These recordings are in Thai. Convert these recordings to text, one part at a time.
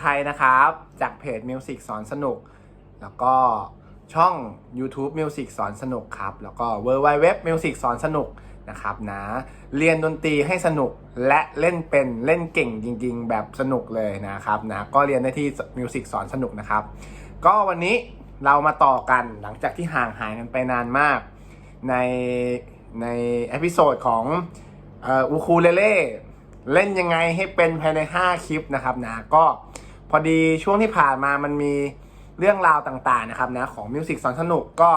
ไทยนะครับ จากเพจ Music สอนสนุก แล้วก็ช่อง YouTube Music สอนสนุกครับ แล้วก็ w w w Music สอนสนุกนะครับนะ เรียนดนตรีให้สนุกและเล่นเป็นเล่นเก่งจริง ๆ แบบสนุกเลยนะครับนะก็เรียนได้ที่ Music สอนสนุกนะครับ ก็วันนี้เรามาต่อกันหลังจากที่ห่างหายกันไปนานมาก ในในเอพิโซดของอูคูเลเล่เล่นยังไงให้เป็นภายใน 5 คลิปนะครับนะก็ พอดีช่วงที่ผ่านมามันมีเรื่องราวต่างๆนะครับนะของมิวสิกสอนสนุกก็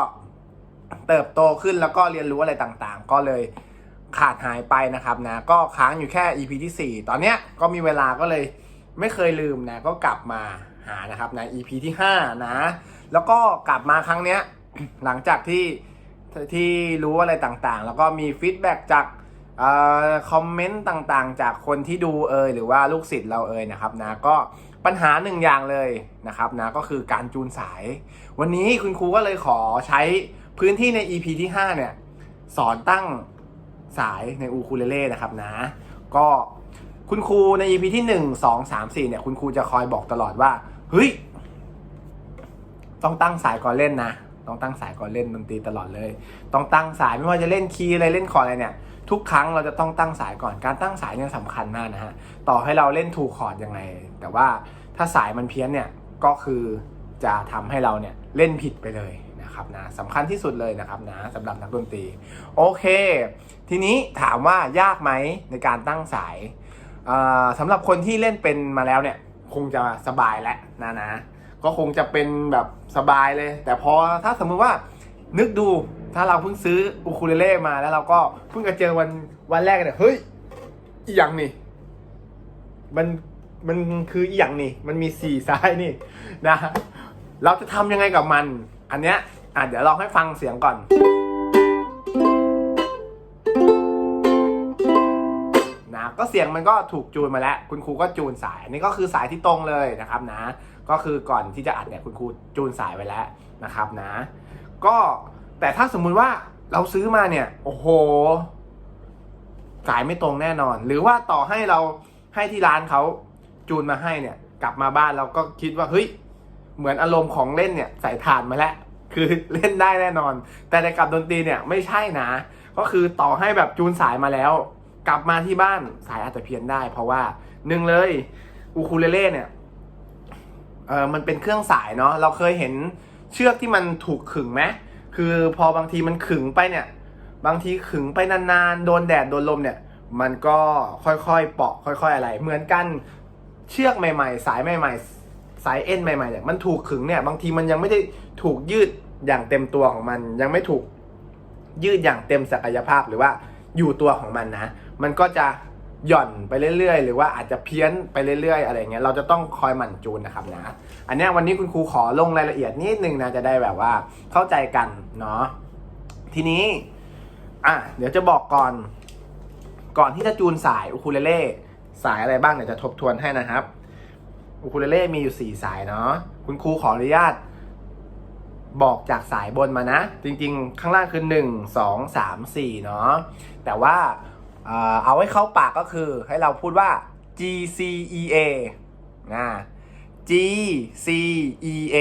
เติบโตขึ้นแล้วก็เรียนรู้อะไรต่างๆ ก็เลยขาดหายไปนะครับนะก็ค้างอยู่แค่ EP ที่ 4 ตอนเนี้ยก็มีเวลาก็เลยไม่เคยลืมนะก็กลับมาหานะครับใน EP ที่ 5 นะ แล้วก็กลับมาครั้งเนี้ยหลังจากที่ที่รู้อะไรต่างๆ แล้วก็มีฟีดแบ็กจากอคอมเมนต์ต่างๆ จากคนที่ดูเอยหรือว่าลูกศิษย์เราเอยนะครับนะก็ ปัญหาหนึ่งอย่างเลยนะครับนะก็คือการจูนสาย วันนี้คุณครูก็เลยขอใช้พื้นที่ใน EP ที่ 5 เนี่ย สอนตั้งสายในอูคูเลเล่นะครับนะ ก็คุณครูใน EP ที่ 1 2 3 4 เนี่ยคุณครูจะคอยบอกตลอดว่า เฮ้ย ต้องตั้งสายก่อนเล่นนะ ต้องตั้งสายก่อนเล่นดนตรีตลอดเลย ต้องตั้งสายไม่ว่าจะเล่นคีย์อะไรเล่นคอร์ดอะไรเนี่ย ทุกครั้งเราจะต้องตั้งสายก่อนการตั้งสายเนี่ยสำคัญมากนะฮะต่อให้เราเล่นถูกคอร์ดยังไง แต่ว่าถ้าสายมันเพี้ยนเนี่ยก็คือจะทำให้เราเนี่ยเล่นผิดไปเลยนะครับนะสำคัญที่สุดเลยนะครับนะสำหรับนักดนตรีโอเค ทีนี้ถามว่ายากไหมในการตั้งสายอ่าสำหรับคนที่เล่นเป็นมาแล้วเนี่ยคงจะสบายแล้วนะนะก็คงจะเป็นแบบสบายเลย แต่พอถ้าสมมุติว่านึกดู ถ้าเราเพิ่งซื้ออูคูเลเล่มาแล้วเราก็เพิ่งจะเจอวันวันแรกเนี่ยเฮ้ยอีหยังนี่ มันมันคืออีหยังนี่ มันมีสี่ซ้ายนี่นะ เราจะทำยังไงกับมัน อันเนี้ยอะเดี๋ยวลองให้ฟังเสียงก่อน นะก็เสียงมันก็ถูกจูนมาแล้ว คุณครูก็จูนสาย อันนี้ก็คือสายที่ตรงเลยนะครับนะ ก็คือก่อนที่จะอัดเนี่ยคุณครูจูนสายไว้แล้วนะครับนะ ก็ แต่ถ้าสมมุติว่าเราซื้อมาเนี่ย โอ้โหสายไม่ตรงแน่นอน หรือว่าต่อให้เราให้ที่ร้านเขาจูนมาให้เนี่ย กลับมาบ้านเราก็คิดว่าเฮ้ย เหมือนอารมณ์ของเล่นเนี่ยใส่ฐานมาแล้วคือเล่นได้แน่นอน แต่ในกับดนตรีเนี่ยไม่ใช่นะ ก็คือต่อให้แบบจูนสายมาแล้ว กลับมาที่บ้านสายอาจจะเพี้ยนได้ เพราะว่าหนึ่งเลยอูคูเลเล่เนี่ยเออมันเป็นเครื่องสายเนาะเราเคยเห็นเชือกที่มันถูกขึงไหม คือพอบางทีมันขึงไปเนี่ย บางทีขึงไปนานๆ โดนแดดโดนลมเนี่ย มันก็ค่อยๆเปาะค่อย ๆ อะไร เหมือนกันเชือกใหม่ ๆ สายใหม่ ๆ สายเอ็นใหม่ๆเนี่ยมันถูกขึงเนี่ยบางทีมันยังไม่ได้ถูกยืดอย่างเต็มตัวของมัน ยังไม่ถูกยืดอย่างเต็มศักยภาพหรือว่าอยู่ตัวของมันนะ มันก็จะ หย่อนไปเรื่อยๆ หรือว่าอาจจะเพี้ยนไปเรื่อยๆ อะไรเงี้ยเราจะต้องคอยหมั่นจูนนะครับนะอันเนี้ยวันนี้คุณครูขอลงรายละเอียดนิดนึงนะจะได้แบบว่าเข้าใจกันเนาะทีนี้อะเดี๋ยวจะบอกก่อน ก่อนที่จะจูนสายอูคูเลเล่สายอะไรบ้างเดี๋ยวจะทบทวนให้นะครับอูคูเลเล่มีอยู่ 4 สายเนาะคุณครูขออนุญาตบอกจากสายบนมานะ จริงๆ ข้างล่างคือ 1 2 3 4 เนาะแต่ว่า เอ่อเอาไว้เข้าปากก็คือให้เราพูดว่า G C E A นะ G C E A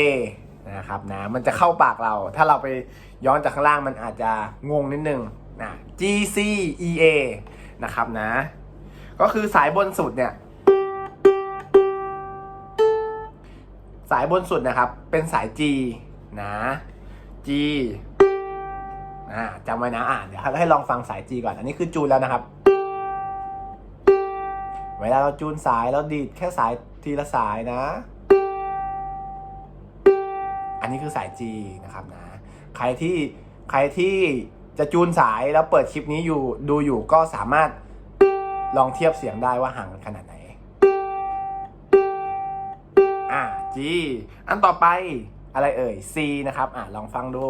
นะครับนะมันจะเข้าปากเรา ถ้าเราไปย้อนจากข้างล่างมันอาจจะงงนิดนึงนะ G C E A นะครับนะ ก็คือสายบนสุดเนี่ย สายบนสุดนะครับ เป็นสาย G นะ G อ่าจำไว้นะอ่านเดี๋ยวให้ลองฟังสาย G ก่อน อันนี้คือจูนแล้วนะครับ เวลาเราจูนสายเราดีดแค่สายทีละสายนะ อันนี้คือสาย G นะครับนะ ใครที่ใครที่จะจูนสายแล้วเปิดคลิปนี้อยู่ดูอยู่ก็สามารถลองเทียบเสียงได้ว่าห่างกันขนาดไหน อะ G อันต่อไปอะไรเอ่ย C นะครับ อะลองฟังดู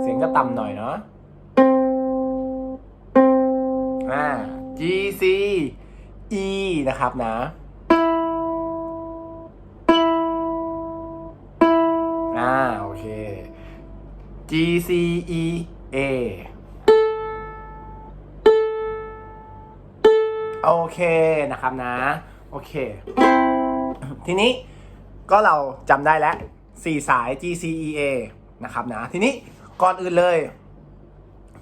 เสียงก็ต่ำหน่อยเนาะ อ่า G C E นะครับนะอ่าโอเค G C E A โอเคนะครับนะ โอเค ทีนี้ก็เราจำได้แล้ว4สาย GCEA นะครับนะ ทีนี้ก่อนอื่นเลย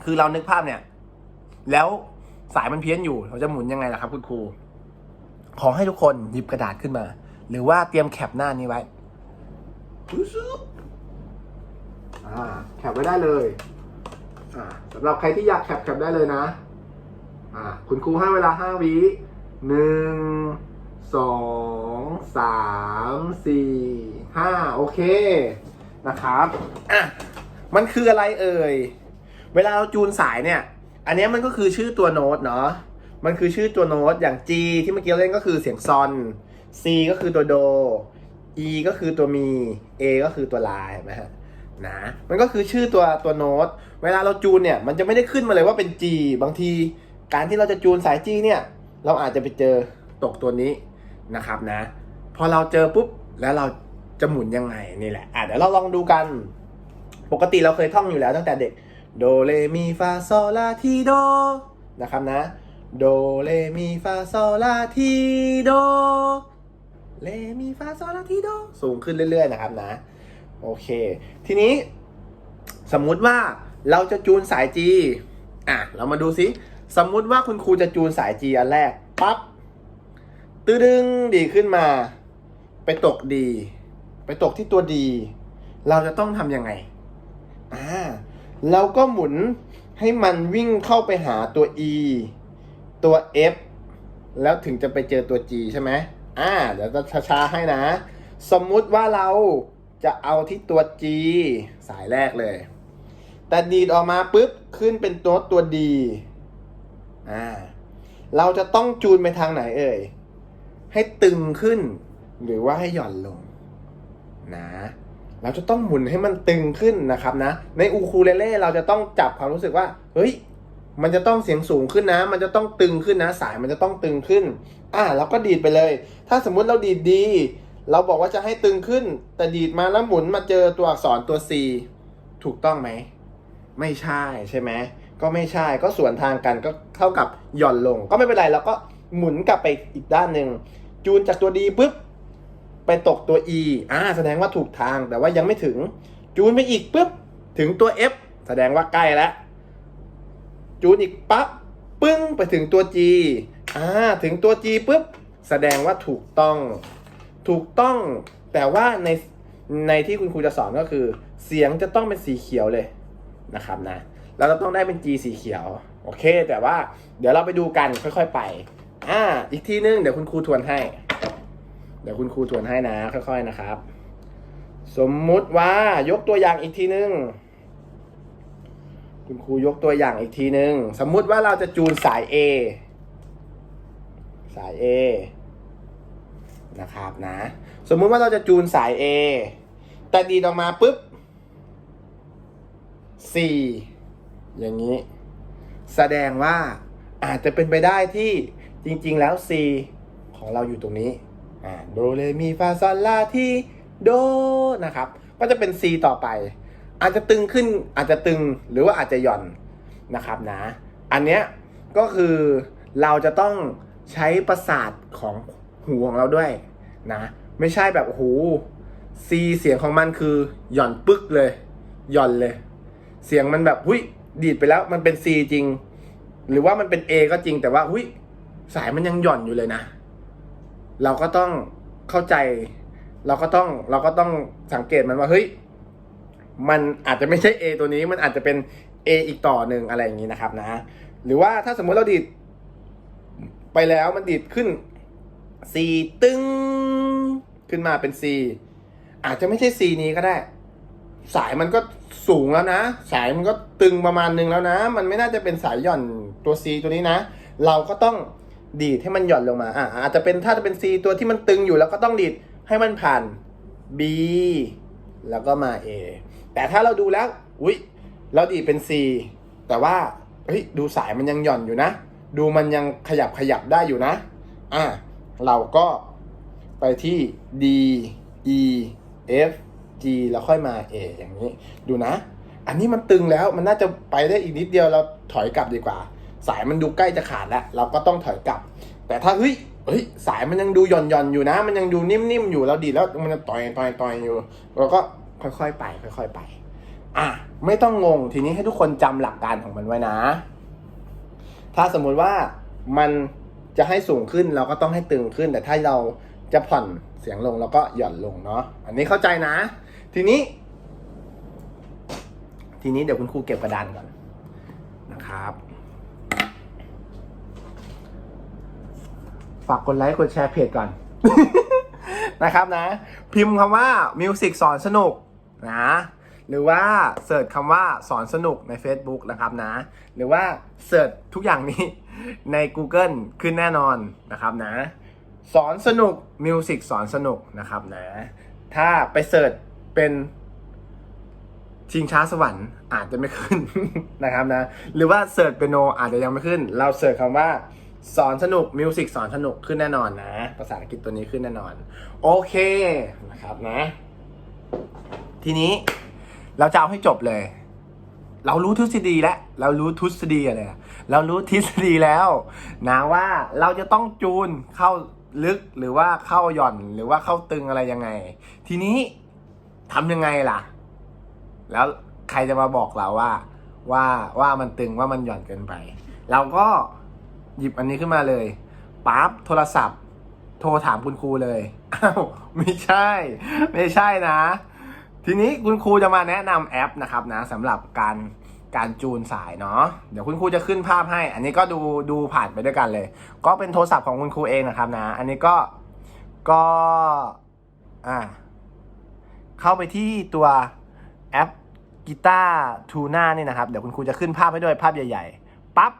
คือเรานึกภาพเนี่ย แล้ว สายมันเพี้ยนอยู่ เราจะหมุนยังไงล่ะครับคุณครู ขอให้ทุกคนหยิบกระดาษขึ้นมา หรือว่าเตรียมแคปหน้านี้ไว้ปึ๊บอ่าแคปไว้ได้เลยอ่าสำหรับใครที่อยากแคปแคปได้เลยนะคุณครูให้เวลาห้าวิหนึ่งสองสามสี่ห้าโอเคนะครับอะมันคืออะไรเอ่ย เวลาเราจูนสายเนี่ย อันนี้มันก็คือชื่อตัวโน้ตเนาะ มันคือชื่อตัวโน้ตอย่าง G ที่เมื่อกี้เราเล่นก็คือเสียงซอน C ก็คือตัวโด E ก็คือตัวมี A ก็คือตัวลาเห็นไหมฮะนะ มันก็คือชื่อตัวตัวโน้ต เวลาเราจูนเนี่ย มันจะไม่ได้ขึ้นมาเลยว่าเป็น G บางทีการที่เราจะจูนสาย G เนี่ย เราอาจจะไปเจอตกตัวนี้นะครับนะ พอเราเจอปุ๊บแล้วเราจะหมุนยังไงนี่แหละ อะเดี๋ยวเราลองดูกัน ปกติเราเคยท่องอยู่แล้วตั้งแต่เด็ก โดเรมีฟาโซลาทีโดนะครับนะ โดเรมีฟาโซลาทีโดเรมีฟาโซลาทีโดสูงขึ้นเรื่อยๆนะครับนะ โอเค ทีนี้สมมุติว่าเราจะจูนสาย G อะ เรามาดูสิสมมุติว่าคุณครูจะจูนสาย G อันแรก ปั๊บตื้อดึงดีขึ้นมา ไปตกดี ไปตกที่ตัวดี เราจะต้องทำยังไง อ่า เราก็หมุนให้มันวิ่งเข้าไปหาตัว E ตัว F แล้วถึงจะไปเจอตัว G ใช่ไหมอ่า เดี๋ยวจะช้าๆให้นะ สมมุติว่าเราจะเอาที่ตัว G สายแรกเลย แต่ดีดออกมาปุ๊บ ขึ้นเป็นโน้ตตัว D อ่า เราจะต้องจูนไปทางไหนเอ่ย ให้ตึงขึ้น หรือว่าให้หย่อนลง นะ เราจะต้องหมุนให้มันตึงขึ้นนะครับนะ ในอูคูเลเล่เราจะต้องจับความรู้สึกว่า เฮ้ย มันจะต้องเสียงสูงขึ้นนะ มันจะต้องตึงขึ้นนะ สายมันจะต้องตึงขึ้น อ่าเราก็ดีดไปเลย ถ้าสมมุติเราดีดดี เราบอกว่าจะให้ตึงขึ้น แต่ดีดมาแล้วหมุนมาเจอตัวอักษรตัว C ถูกต้องไหม ไม่ใช่ใช่ไหม ก็ไม่ใช่ ก็สวนทางกันก็เท่ากับหย่อนลง ก็ไม่เป็นไรเราก็หมุนกลับไปอีกด้านหนึ่ง จูนจากตัวดีปุ๊บ ไปตกตัว E อ่าแสดงว่าถูกทางแต่ว่ายังไม่ถึง จูนไปอีกปุ๊บถึงตัว F แสดงว่าใกล้แล้ว จูนอีกปั๊บปึ้งไปถึงตัว G อ่าถึงตัว G ปุ๊บแสดงว่าถูกต้อง ถูกต้อง แต่ว่าในในที่คุณครูจะสอนก็คือ เสียงจะต้องเป็นสีเขียวเลยนะครับนะเราจะต้องได้เป็น G สีเขียว โอเค แต่ว่าเดี๋ยวเราไปดูกันค่อย ๆ ไป อ่า อีกทีนึง เดี๋ยวคุณครูทวนให้ เดี๋ยวคุณครูทวนให้นะ ค่อยๆนะครับ สมมุติว่ายกตัวอย่างอีกทีนึง คุณครูยกตัวอย่างอีกทีนึง สมมุติว่าเราจะจูนสาย A สาย A นะครับนะ สมมุติว่าเราจะจูนสาย A แต่ดีดออกมาปุ๊บ C อย่างนี้ แสดงว่าอาจจะเป็นไปได้ที่จริง ๆ แล้ว C ของเราอยู่ตรงนี้ อ่าโดเรมีฟาซอลลาที่โดนะครับ ก็จะเป็น C ต่อไป อาจจะตึงขึ้นอาจจะตึงหรือว่าอาจจะหย่อนนะครับนะ อันเนี้ยก็คือเราจะต้องใช้ประสาทของหูของเราด้วยนะ ไม่ใช่แบบโอ้โห C เสียงของมันคือหย่อนปึ๊กเลย หย่อนเลย เสียงมันแบบหุยดีดไปแล้วมันเป็น C จริง หรือว่ามันเป็น A ก็จริงแต่ว่าหุยสายมันยังหย่อนอยู่เลยนะ เราก็ต้องเข้าใจ เราก็ต้องเราก็ต้องสังเกตมันว่าเฮ้ยมันอาจจะไม่ใช่ A ตัวนี้มันอาจจะเป็น A อีกต่อหนึ่งอะไรอย่างนี้นะครับนะหรือว่าถ้าสมมุติเราดีดไปแล้วมันดีดขึ้น C ตึงขึ้นมาเป็น C อาจจะไม่ใช่ C นี้ก็ได้ สายมันก็สูงแล้วนะ สายมันก็ตึงประมาณนึงแล้วนะ มันไม่น่าจะเป็นสายหย่อนตัว C ตัวนี้นะ เราก็ต้อง ดีดให้มันหย่อนลงมาอะอาจจะเป็นถ้าจะเป็น C ตัวที่มันตึงอยู่แล้วก็ต้องดีดให้มันผ่าน B แล้วก็มา A แต่ถ้าเราดูแล้วอุ๊ยเราดีดเป็น C แต่ว่าเฮ้ยดูสายมันยังหย่อนอยู่นะ ดูมันยังขยับขยับได้อยู่นะอะเราก็ไปที่ D E F G แล้วค่อยมา A อย่างนี้ ดูนะ อันนี้มันตึงแล้วมันน่าจะไปได้อีกนิดเดียวเราถอยกลับดีกว่า สายมันดูใกล้จะขาดแล้ว เราก็ต้องถอยกลับ แต่ถ้าเฮ้ยเฮ้ยสายมันยังดูหย่อนหย่อนอยู่นะ มันยังดูนิ่มๆอยู่แล้วดีแล้วมันจะต่อยต่อยต่อยอยู่เราก็ค่อยๆไป ค่อย ๆไป อะไม่ต้องงงทีนี้ให้ทุกคนจำหลักการของมันไว้นะ ถ้าสมมุติว่ามันจะให้สูงขึ้นเราก็ต้องให้ตึงขึ้น แต่ถ้าเราจะผ่อนเสียงลงเราก็หย่อนลงเนาะอันนี้เข้าใจนะ ทีนี้ ทีนี้เดี๋ยวคุณครูเก็บกระดานก่อนนะครับ ฝากกดไลค์กดแชร์เพจก่อน นะครับนะ พิมพ์คำว่า Music สอนสนุกนะ หรือว่าเสิร์ชคำว่าสอนสนุกใน Facebook นะครับนะ หรือว่าเสิร์ชทุกอย่างนี้ใน Google ขึ้นแน่นอนนะครับนะ สอนสนุก Music สอนสนุกนะครับนะ ถ้าไปเสิร์ชเป็นชิงช้าสวรรค์อาจจะไม่ขึ้นนะครับนะ หรือว่าเสิร์ชเปียโนอาจจะยังไม่ขึ้น เราเสิร์ชคำว่า สอนสนุกมิวสิกสอนสนุกขึ้นแน่นอนนะ ภาษาอังกฤษตัวนี้ขึ้นแน่นอน โอเคนะครับนะ ทีนี้เราจะเอาให้จบเลย เรารู้ทฤษฎีแล้ว เรารู้ทฤษฎีอะไรเรารู้ทฤษฎีแล้วนะว่าเราจะต้องจูนเข้าลึกหรือว่าเข้าหย่อนหรือว่าเข้าตึงอะไรยังไง ทีนี้ทำยังไงล่ะ แล้วใครจะมาบอกเราว่า ว่าว่ามันตึงว่ามันหย่อนเกินไป เราก็ หยิบอันนี้ขึ้นมาเลยปั๊บโทรศัพท์ โทรถามคุณครูเลยอ้าวไม่ใช่ ไม่ใช่นะ ทีนี้คุณครูจะมาแนะนำแอปนะครับนะสำหรับการการจูนสายเนาะเดี๋ยวคุณครูจะขึ้นภาพให้ อันนี้ก็ดูดูผ่านไปด้วยกันเลย ก็เป็นโทรศัพท์ของคุณครูเองนะครับนะ อันนี้ก็ก็อ่าเข้าไปที่ตัวแอปกีตาร์ทูน่านี่นะครับ เดี๋ยวคุณครูจะขึ้นภาพให้ด้วยภาพใหญ่ ๆ ปั๊บ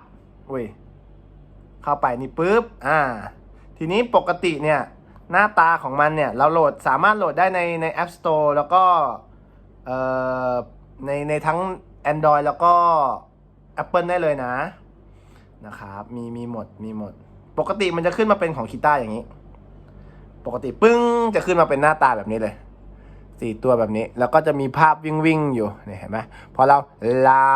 อุ้ย เข้าไปนี่ปุ๊บอ่า ทีนี้ปกติเนี่ยหน้าตาของมันเนี่ยเราโหลดสามารถโหลดได้ในใน App Store แล้วก็เอ่อในในทั้ง Android แล้วก็ Apple ได้เลยนะนะครับมีมีหมดมีหมด ปกติมันจะขึ้นมาเป็นของกีตาอย่างนี้ ปกติปึ้งจะขึ้นมาเป็นหน้าตาแบบนี้เลยสี่ตัวแบบนี้ แล้วก็จะมีภาพวิ่งวิ่งอยู่เนี่ยเห็นไหมพอเราลา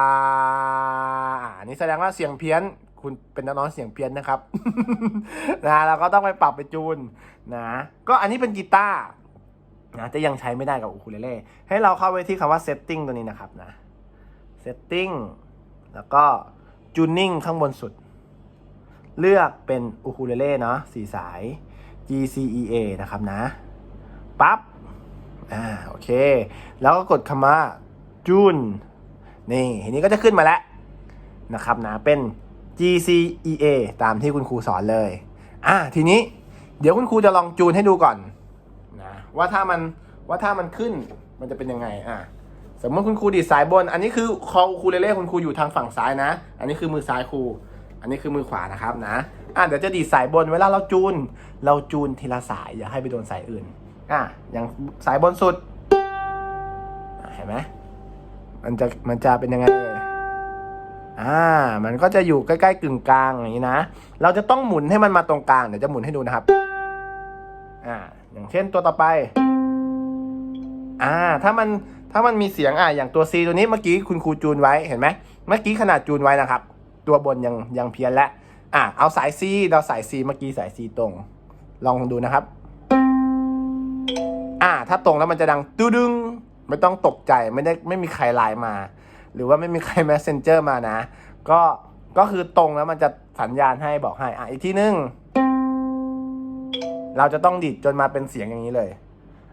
อ่านี่แสดงว่าเสียงเพี้ยน คุณเป็นนักร้องเสียงเพี้ยนนะครับ นะเราก็ต้องไปปรับไปจูนนะ ก็อันนี้เป็นกีตาร์นะจะยังใช้ไม่ได้กับอูคูเลเล่ให้เราเข้าไปที่คำว่า setting ตัวนี้นะครับนะ setting แล้วก็ tuning ข้างบนสุด เลือกเป็นอูคูเลเล่เนาะสี่สาย G C E A นะครับนะปั๊บอ่าโอเค แล้วก็กดคำว่าจูนนี่ทีนี้ก็จะขึ้นมาแล้วนะครับนะเป็น G C E A ตามที่คุณครูสอนเลย อ่าทีนี้เดี๋ยวคุณครูจะลองจูนให้ดูก่อนนะว่าถ้ามันว่าถ้ามันขึ้นมันจะเป็นยังไงอ่าสมมติคุณครูดีดสายบน อันนี้คือคออูคูเลเล่คุณครูอยู่ทางฝั่งซ้ายนะ อันนี้คือมือซ้ายครู อันนี้คือมือขวานะครับนะอ่าเดี๋ยวจะดีดสายบนเวลาเราจูน เราจูนทีละสายอย่าให้ไปโดนสายอื่นอะอย่างสายบนสุดเห็นไหมมันจะมันจะเป็นยังไงเลย อ่า มันก็จะอยู่ใกล้ๆกึ่งกลางอย่างนี้นะ เราจะต้องหมุนให้มันมาตรงกลาง เดี๋ยวจะหมุนให้ดูนะครับ อ่า อย่างเช่นตัวต่อไป อ่า ถ้ามัน ถ้ามันมีเสียงอะอย่างตัว C ตัวนี้เมื่อกี้คุณครูจูนไว้ เห็นไหม เมื่อกี้ขนาดจูนไว้นะครับ ตัวบนยังยังเพี้ยนแล้ว อะเอาสาย C เราสาย C เมื่อกี้สาย C ตรง ลองดูนะครับ อ่า ถ้าตรงแล้วมันจะดังตูดึง ไม่ต้องตกใจ ไม่ได้ ไม่มีใครไลน์มา หรือว่าไม่มีใคร messenger มานะ ก็ก็คือตรงแล้วมันจะสัญญาณให้บอกให้อะอีกที่นึง เราจะต้องดิดจนมาเป็นเสียงอย่างนี้เลย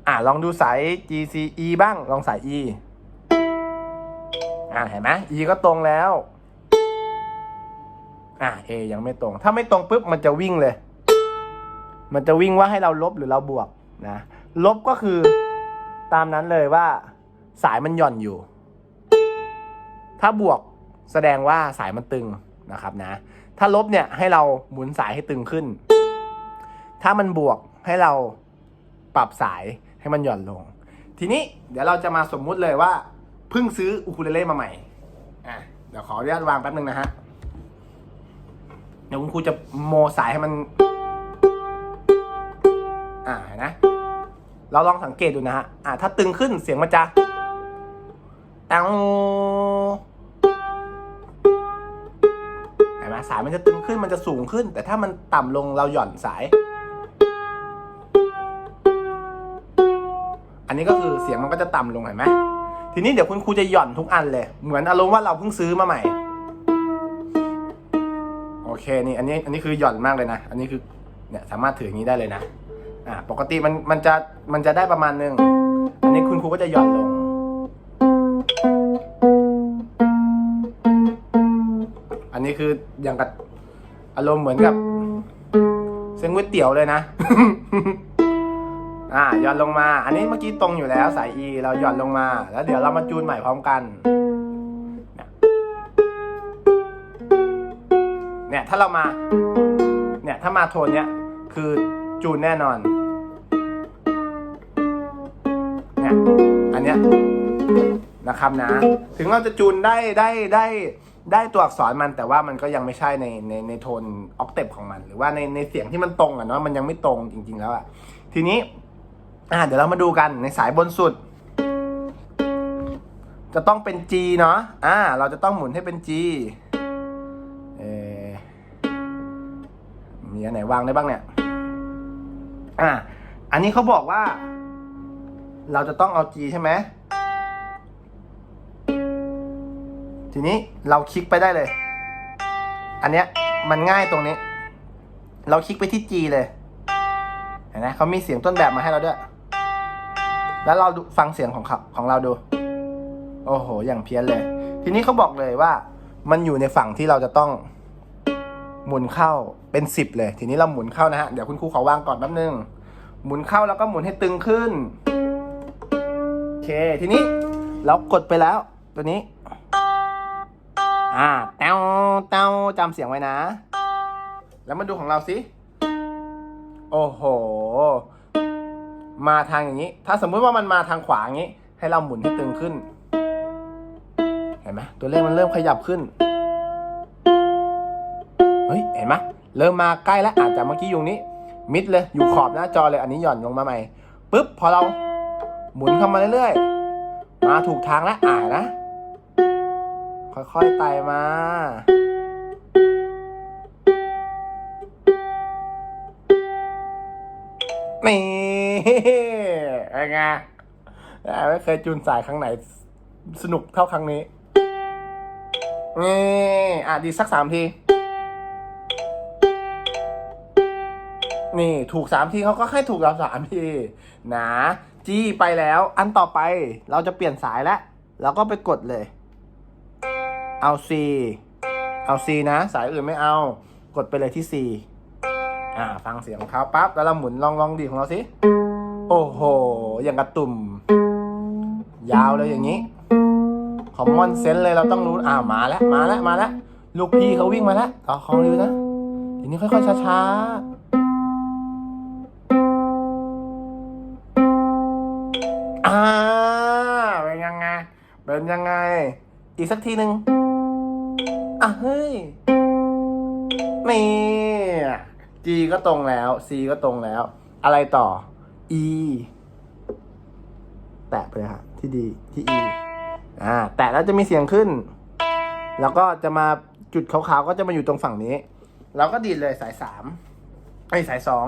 อะลองดูสาย G C E บ้างลองสาย E อะเห็นไหม E ก็ตรงแล้ว อะ A ยังไม่ตรง ถ้าไม่ตรงปุ๊บมันจะวิ่งเลย มันจะวิ่งว่าให้เราลบหรือเราบวกนะ ลบก็คือตามนั้นเลยว่าสายมันหย่อนอยู่ ถ้าบวกแสดงว่าสายมันตึงนะครับนะ ถ้าลบเนี่ยให้เราหมุนสายให้ตึงขึ้น ถ้ามันบวกให้เราปรับสายให้มันหย่อนลง ทีนี้เดี๋ยวเราจะมาสมมุติเลยว่าเพิ่งซื้ออูคูเลเล่มาใหม่อะเดี๋ยวขออนุญาตวางแป๊บนึงนะฮะ เดี๋ยวคุณครูจะโมสายให้มัน อ่าเห็นะ เราลองสังเกตดูนะฮะ อ่าถ้าตึงขึ้นเสียงมันจะแอง สายมันจะตึงขึ้นมันจะสูงขึ้น แต่ถ้ามันต่ำลงเราหย่อนสาย อันนี้ก็คือเสียงมันก็จะต่ำลงเห็นไหมทีนี้เดี๋ยวคุณครูจะหย่อนทุกอันเลย เหมือนอารมณ์ว่าเราเพิ่งซื้อมาใหม่ โอเคนี่อันนี้อันนี้คือหย่อนมากเลยนะ อันนี้คือเนี่ยสามารถถืออย่างนี้ได้เลยนะอ่าปกติมันมันจะมันจะได้ประมาณนึง อันนี้คุณครูก็จะหย่อนลง นี้คืออย่างกับอารมณ์เหมือนกับเส้นก๋วยเตี๋ยวเลยนะ อ่าหย่อนลงมา อันนี้เมื่อกี้ตรงอยู่แล้วสาย E เราหย่อนลงมา แล้วเดี๋ยวเรามาจูนใหม่พร้อมกัน เนี่ยเนี่ยถ้าเรามา เนี่ยถ้ามาโทนเนี้ยคือจูนแน่นอน เนี่ยอันเนี้ยนะครับนะ ถึงเราจะจูนได้ได้ได้ได้ ได้ตัวอักษรมันแต่ว่ามันก็ยังไม่ใช่ในในในโทนออกเตปของมัน หรือว่าในในเสียงที่มันตรงอะเนาะมันยังไม่ตรงจริง ๆ แล้วอะทีนี้อ่าเดี๋ยวเรามาดูกันในสายบนสุด จะต้องเป็น G เนาะอ่า เราจะต้องหมุนให้เป็น G เออมีอันไหนวางได้บ้างเนี่ยอ่าอันนี้เขาบอกว่า เราจะต้องเอา G ใช่ไหม ทีนี้เราคลิกไปได้เลย อันเนี้ยมันง่ายตรงนี้ เราคลิกไปที่ G เลยเห็นไหมเขามีเสียงต้นแบบมาให้เราด้วย แล้วเราฟังเสียงของเขาของเราดู โอ้โห อย่างเพี้ยนเลย ทีนี้เขาบอกเลยว่า มันอยู่ในฝั่งที่เราจะต้อง หมุนเข้าเป็นสิบเลย ทีนี้เราหมุนเข้านะฮะ เดี๋ยวคุณครูขอวางก่อนแป๊บนึง หมุนเข้าแล้วก็หมุนให้ตึงขึ้น โอเค ทีนี้เรากดไปแล้ว ตัวนี้ อ่าเต้าเต้าจำเสียงไว้นะ แล้วมาดูของเราสิ โอ้โห มาทางอย่างนี้ ถ้าสมมุติว่ามันมาทางขวาอย่างนี้ ให้เราหมุนให้ตึงขึ้น เห็นไหมตัวเลขมันเริ่มขยับขึ้น เฮ้ย เห็นไหมเริ่มมาใกล้แล้วอาจจะเมื่อกี้อยู่นี้ มิดเลย อยู่ขอบหน้าจอเลย อันนี้หย่อนลงมาใหม่ปุ๊บ พอเราหมุนเข้ามาเรื่อยๆ มาถูกทางแล้วอ่านะ ค่อยๆไต่มา นี่เป็นไงไม่เคยจูนสายครั้งไหน สนุกเท่าครั้งนี้ นี่อะดีสักสามที นี่ถูกสามทีเขาก็ให้ถูกเราสามที นะ จี้ไปแล้ว อันต่อไปเราจะเปลี่ยนสายแล้วเราก็ไปกดเลย เอา C เอา C นะ สายอื่นไม่เอา กดไปเลยที่ C อ่า ฟังเสียงของเขาปั๊บ แล้วเราหมุนลองลองดีของเราสิ โอ้โห อย่างกระตุ่ม ยาวเลยอย่างนี้ คอมมอนเซนส์เลยเราต้องรู้ อ่ามาแล้ว มาแล้ว มาแล้ว ลูกพี่เขาวิ่งมาแล้วต่อของดูนะ ทีนี้ค่อยๆช้าๆอ่าเป็นยังไง เป็นยังไง อีกสักทีหนึ่ง อะเฮ้ยนี่ G ก็ตรงแล้ว C ก็ตรงแล้ว อะไรต่อ E แตะไปเลยฮะที่ดีที่ E อ่า แตะแล้วจะมีเสียงขึ้น แล้วก็จะมาจุดขาวๆก็จะมาอยู่ตรงฝั่งนี้ เราก็ดีดเลยสายสามไอ้สายสอง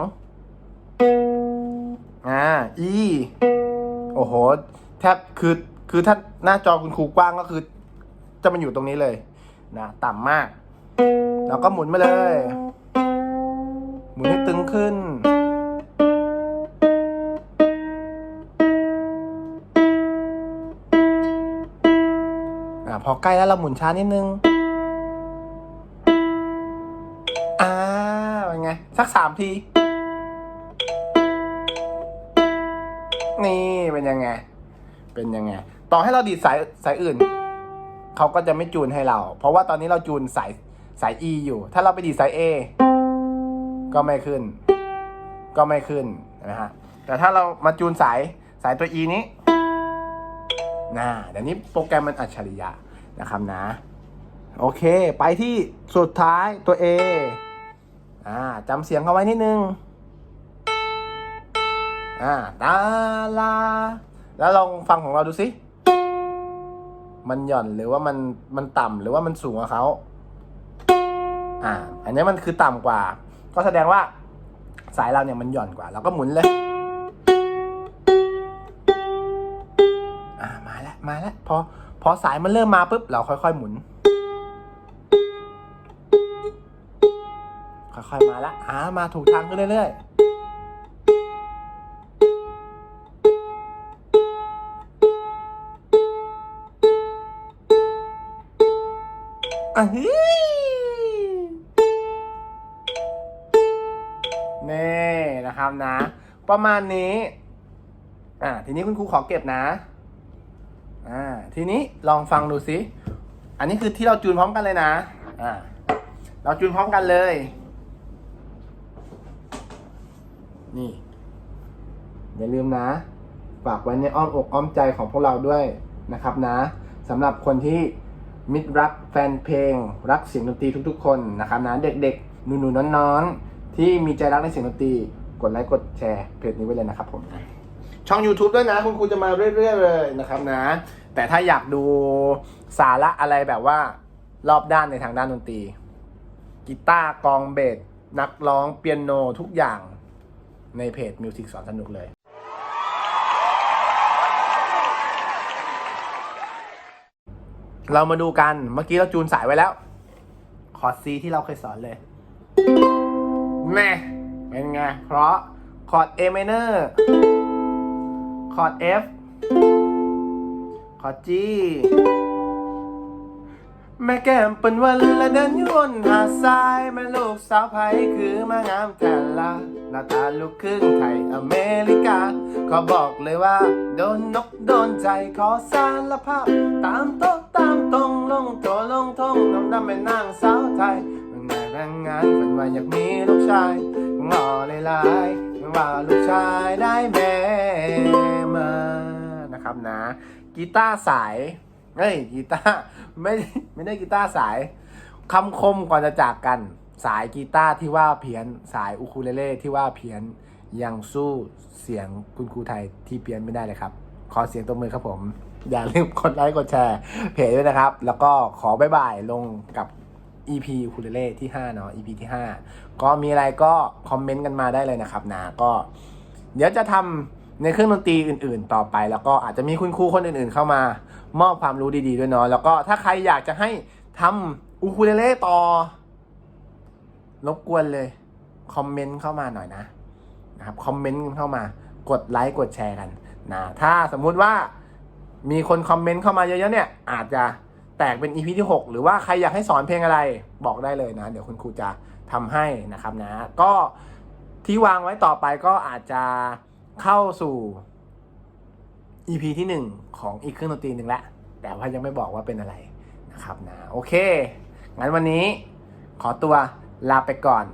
อ่า E โอ้โหแทบคือคือถ้าหน้าจอคุณครูกว้างก็คือ จะมาอยู่ตรงนี้เลย นะต่ำมาก แล้วก็หมุนมาเลย หมุนให้ตึงขึ้น พอใกล้แล้วเราหมุนช้านิดนึงอ่าเป็นไง สักสามที นี่เป็นยังไง เป็นยังไง ต่อให้เราดีดสายสายอื่น เขาก็จะไม่จูนให้เรา เพราะว่าตอนนี้เราจูนสายสาย E อยู่ ถ้าเราไปดีสาย A ก็ไม่ขึ้น ก็ไม่ขึ้นนะฮะ แต่ถ้าเรามาจูนสายสายตัว E นี้นะเดี๋ยวนี้โปรแกรมมันอัจฉริยะนะครับนะ โอเค ไปที่สุดท้ายตัว A อ่าจำเสียงเขาไว้นิดนึง อ่าตาลา แล้วลองฟังของเราดูสิ มันหย่อนหรือว่ามันมันต่ำหรือว่ามันสูงกว่าเขาอ่า อันนี้มันคือต่ำกว่า ก็แสดงว่าสายเราเนี่ยมันหย่อนกว่า เราก็หมุนเลย อ่ามาแล้วมาแล้วพอพอสายมันเริ่มมาปุ๊บเราค่อยๆหมุน ค่อยๆมาและอ่ามาถูกทางขึ้นเรื่อยๆ อะฮ้ยนี่นะครับนะ ประมาณนี้ อ่าทีนี้คุณครูขอเก็บนะ อ่า ทีนี้ลองฟังดูสิอันนี้คือที่เราจูนพร้อมกันเลยนะ อ่า เราจูนพร้อมกันเลย นี่ อย่าลืมนะ ฝากไว้ในอ้อมอกอ้อมใจของพวกเราด้วยนะครับนะสำหรับคนที่ มิตรรักแฟนเพลง รักเสียงดนตรีทุกๆคนนะครับนะเด็กๆ หนูๆน้องๆ ที่มีใจรักในเสียงดนตรีกดไลค์กดแชร์เพจนี้ไว้เลยนะครับผมช่อง YouTube ด้วยนะคุณครูจะมาเรื่อยๆเลยนะครับนะ แต่ถ้าอยากดูสาระอะไรแบบว่ารอบด้านในทางด้านดนตรีกีตาร์กองเบสนักร้องเปียโนทุกอย่างในเพจมิวสิกสอนสนุกเลย เรามาดูกัน เมื่อกี้เราจูนสายไว้แล้ว คอร์ด C ที่เราเคยสอนเลยแม่เป็นไง เพราะคอร์ด A minor คอร์ด F คอร์ด G แม่แก้มเป็นวันละเดินยู่บนหาดทรายแม่ลูกสาวไผคือมางามแต่ละหน้าตาลูกครึ่งไทยอเมริกาขอบอกเลยว่า โดนนกโดนใจขอสารภาพตามโต๊ะ ตามตลงโถลงทงน้องดำเป็นนางสาวไทยงานแรงงานฝันว่าอยากมีลูกชายงอเลยลายๆว่าลูกชายได้แม่มานะครับนะกีตาร์สายเฮ้ยกีตาร์ไม่ไม่ได้กีตาร์สายคำคมก่อนจะจากกัน สายกีตาร์ที่ว่าเพี้ยนสายอูคูเลเล่ที่ว่าเพี้ยนยังสู้เสียงคุณครูไทยที่เพี้ยนไม่ได้เลยครับ ขอเสียงตัวมือครับผม อย่าลืมกดไลค์กดแชร์เพจด้วยนะครับ แล้วก็ขอบายบายลงกับ EP คูเลเล่ที่5เนาะ EP ที่ 5 ก็มีอะไรก็คอมเมนต์กันมาได้เลยนะครับนะก็ เดี๋ยวจะทำในเครื่องดนตรีอื่น ๆ ต่อไป แล้วก็อาจจะมีคุณครูคนอื่น ๆ เข้ามามอบความรู้ดี ๆ ด้วยเนาะแล้วก็ถ้าใครอยากจะให้ทำอูคูเลเล่ต่อรบกวนเลยคอมเมนต์เข้ามาหน่อยนะนะครับคอมเมนต์เข้ามากดไลค์กดแชร์กันนะถ้าสมมุติว่า มีคนคอมเมนต์เข้ามาเยอะๆเนี่ย อาจจะแตกเป็น EP ที่ 6 หรือว่าใครอยากให้สอนเพลงอะไรบอกได้เลยนะ เดี๋ยวคุณครูจะทำให้นะครับนะ ก็ที่วางไว้ต่อไปก็อาจจะเข้าสู่ EP ที่ 1 ของอีกเครื่องดนตรีหนึ่งล้วแต่ว่ายังไม่บอกว่าเป็นอะไรนะครับนะ โอเค งั้นวันนี้ขอตัวลาไปก่อน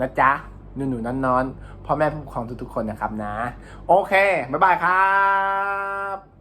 นะจ๊ะหนูหนูนอนนอนๆพ่อแม่ผู้ปกครองทุกๆคนนะครับนะ โอเค บ๊ายบายครับ